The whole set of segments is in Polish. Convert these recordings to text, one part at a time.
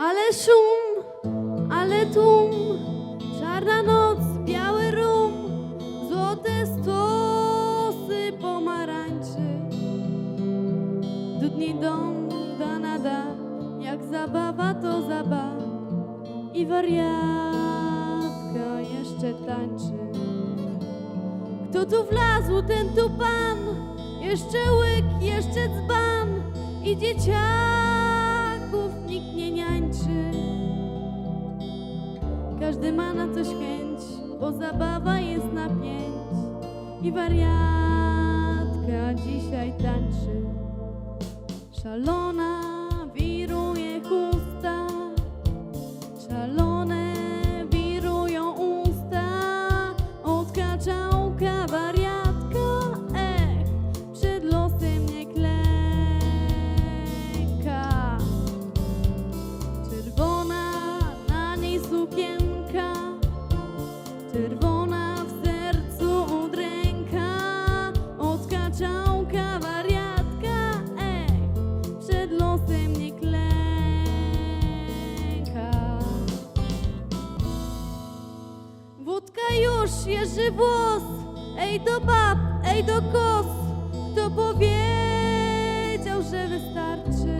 Ale szum, ale tłum, czarna noc, biały rum, złote stosy pomarańczy. Dudni dom, da nada, jak zabawa to zabawa i wariatka jeszcze tańczy. Kto tu wlazł, ten tu pan, jeszcze łyk, jeszcze dzban i dzieciaków Każdy ma na coś chęć, bo zabawa jest na pięć i wariatka dzisiaj tańczy. Szalona czerwona w sercu udręka, odkaczałka wariatka, ej, przed losem nie klęka. Wódka już, jeży włos, ej do bab, ej do kos, kto powiedział, że wystarczy.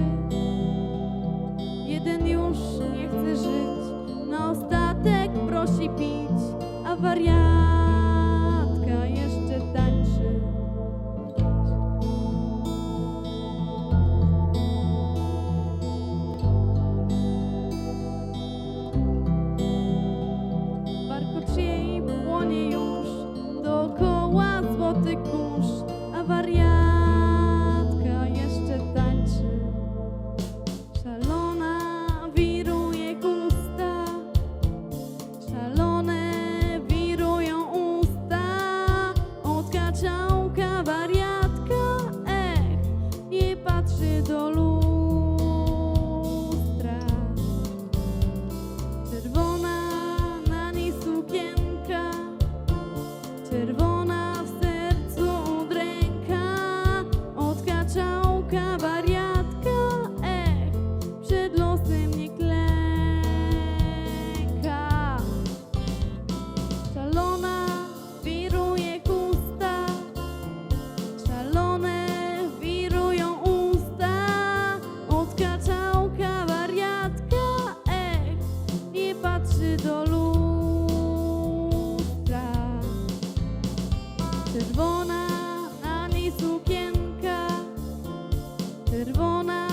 Jeden już nie chce żyć, na ostatek prosi pić, wariatka jeszcze tańczy. Warkocie jej błonie już dookoła złoty kurz, a wariatka czerwona.